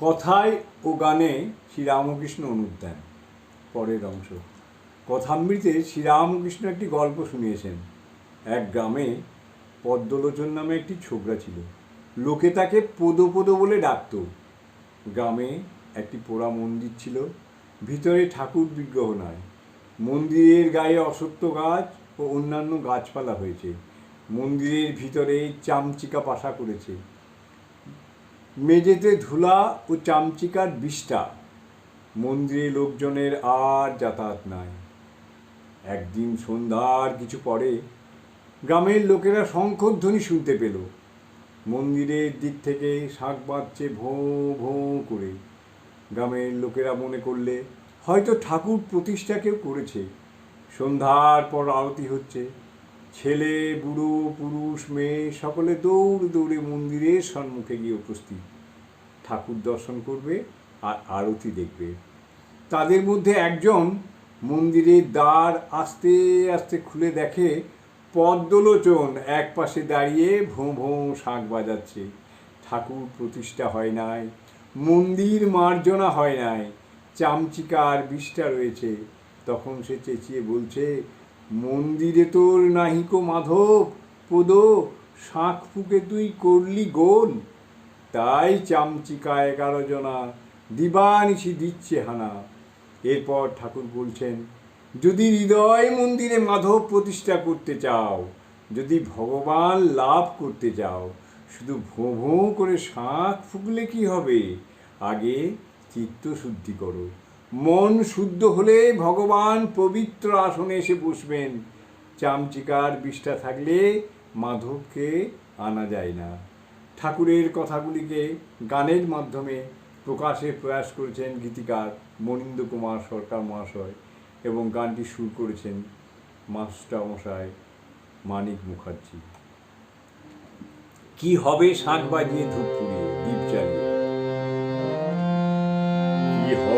কথায় ও গানে শ্রীরামকৃষ্ণ অনুদ্যান পরের অংশ। কথামৃতে শ্রীরামকৃষ্ণ একটি গল্প শুনিয়েছেন। এক গ্রামে পদ্মলোচন নামে একটি ছোকরা ছিল। লোকে তাকে পদো পদো বলে ডাকত। গ্রামে একটি পোড়া মন্দির ছিল, ভিতরে ঠাকুর বিগ্রহ নয়। মন্দিরের গায়ে অসত্য গাছ ও অন্যান্য গাছপালা হয়েছে। মন্দিরের ভিতরে চামচিকা পাশা করেছে। মেঝেতে ধুলা ও চামচিকার বিষ্ঠা। মন্দিরে লোকজনের আর যাতায়াত নাই। একদিন সন্ধ্যার কিছু পরে গ্রামের লোকেরা শঙ্খধ্বনি শুনতে পেল। মন্দিরের দিক থেকে শাঁখ বাজছে ভোঁ ভোঁ করে। গ্রামের লোকেরা মনে করলে হয়তো ঠাকুর প্রতিষ্ঠা কেউ করেছে। সন্ধ্যার পর আরতি হচ্ছে। ছেলে, বুড়ো, পুরুষ, মেয়ে, সকলে দৌড় দৌড়ে মন্দিরের সম্মুখে গিয়ে উপস্থিত। ঠাকুর দর্শন করবে আর আরতি দেখবে। তাদের মধ্যে একজন মন্দিরের দ্বার আস্তে আস্তে খুলে দেখে পদ্মলোচন এক পাশে দাঁড়িয়ে ভোঁ ভোঁ শাঁখ বাজাচ্ছে। ঠাকুর প্রতিষ্ঠা হয় নাই, মন্দির মার্জনা হয় নাই, চামচিকার বিষ্ঠা রয়েছে। তখন সে চেঁচিয়ে বলছে মন্দিরে তোর নাহিকো মাধব, পদ, শাঁখ ফুকে তুই করলি গোল। তাই চামচিকা এগারো জনা দিবানিশি দিচ্ছে হানা। এরপর ঠাকুর বলছেন, যদি হৃদয় মন্দিরে মাধব প্রতিষ্ঠা করতে চাও, যদি ভগবান লাভ করতে চাও, শুধু ভোঁ ভোঁ করে শাঁখ ফুকলে কি হবে? আগে চিত্ত শুদ্ধি করো। মন শুদ্ধ হলে ভগবান পবিত্র আসনে এসে বসবেন। চামচিকার বিষ্ঠা থাকলে মাধবকে আনা যায় না। ঠাকুরের কথাগুলিকে গানের মাধ্যমে প্রকাশের প্রয়াস করেছেন গীতিকার মনিন্দ কুমার সরকার মহাশয় এবং গানটি সুর করেছেন মাস্টারমশাই মানিক মুখার্জি। কি হবে শাঁখ বাজিয়ে ধূপ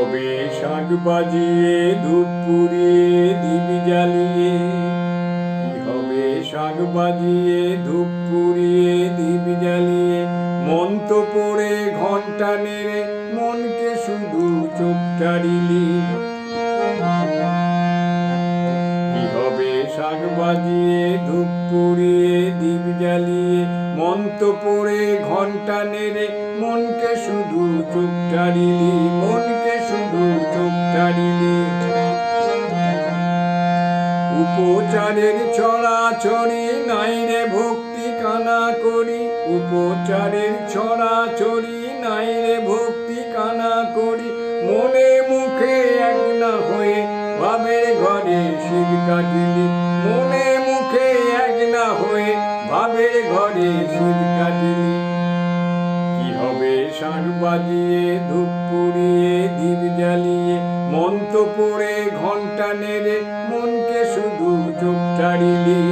হবে শাঁখ বাজিয়ে ধূপ পুড়িয়ে দ্বীপ জ্বালিয়ে। হবে শাঁখ বাজিয়ে ধূপ পুড়িয়ে দ্বীপ জ্বালিয়ে? মন তো পড়ে ঘণ্টা নেড়ে, মনকে শুধু চোখ টাড়িলি কি হবে শাক বাজিয়ে ধূপ পুড়িয়ে দ্বীপ জ্বালিয়ে? মন তো পড়ে ঘণ্টা নেড়ে, মনকে শুধু চোখ টাড়িলি মনকে চোখ উপচারের ছড়াছড়ি নাই রে ভক্তি কানা করি। উপচারের ছড়াছড়ি নাই রে ভক্তি কানা করি। মনে মুখে এক না হয়ে ভাবের ঘরে শির কাটিলি। মনে মুখে এক না হয়ে ভাবের ঘরে শির কাটিলি। কি হবে শাঁখ বাজিয়ে ধূপ পুড়িয়ে দ্বীপ জ্বালিয়ে তো পড়ে ঘণ্টা নেড়ে মনকে শুধু চোখ টাড়িলি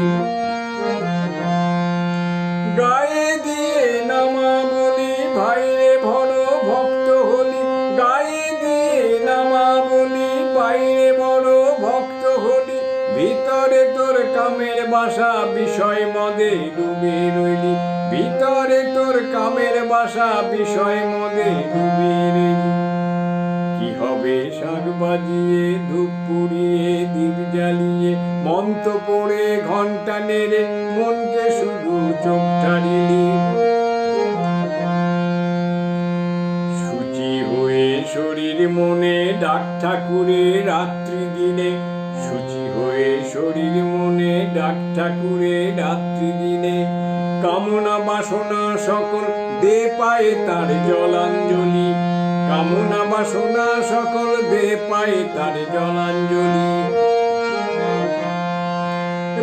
গায়ে দিয়ে নামা বলি ভাইরে ভর ভক্ত হলি। গায়ে দিয়ে নামা বলি বাইরে বড় ভক্ত হলি। ভিতরে তোর কামের বাসা, বিষয় মদে ডুবে রইলি। ভিতরে তোর কামের বাসা, বিষয় মদে ডুবে রইলি। শাক বাজিয়ে ধূপ পুড়িয়ে দ্বীপ জ্বালিয়ে, মন্ত্র পড়ে ঘণ্টা নেড়ে, মনকে শুধু চোখ শুচি হয়ে শরীর মনে ডাক ঠাকুরে রাত্রি দিনে। শুচি হয়ে শরীর মনে ডাক ঠাকুরে রাত্রি দিনে। কামনা বাসনা সকল দে পায়ে তার জলাঞ্জলি। কামনা বাসনা সকল দে পায়ে তার জলাঞ্জলি।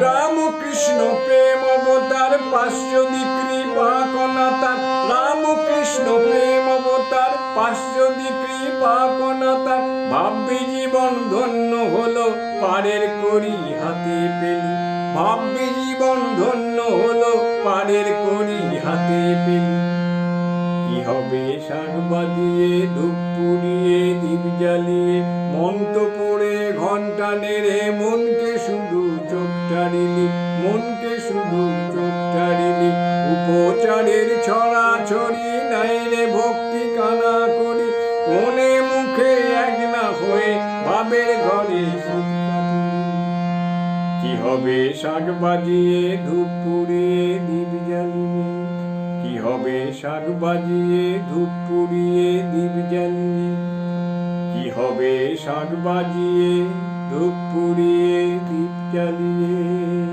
রামকৃষ্ণ প্রেম অবতার পাঁচশোদি কৃপা কনাতার রামকৃষ্ণ প্রেম অবতার পাঁচশোদি কৃপা কনাতার ভাববি জীবন ধন্য হলো পারের করি হাতে পেলি। ভাববি জীবন ধন্য হলো পারের করি হাতে পেলি। হবে? শাক বাজিয়ে ধূপ পুড়িয়ে, দীপ জ্বালিয়ে, মন তো পড়ে ঘণ্টা নেড়ে, মনকে শুধু চোখ টাড়িলি মনকে শুধু চোখ টাড়িলি উপচারের ছড়া ছড়ি নাই রে ভক্তি কানা করি, মনে মুখে এক না হয়ে ভাবের ঘরে কি হবে? শাক বাজিয়ে ধূপ পুড়িয়ে, দীপ জ্বালিয়ে কি হবে শাক বাজিয়ে, ধূপ পুড়িয়ে, দীপ জ্বালিয়ে? কি হবে শাক বাজিয়ে, ধূপ পুড়িয়ে, দীপ জ্বালিয়ে?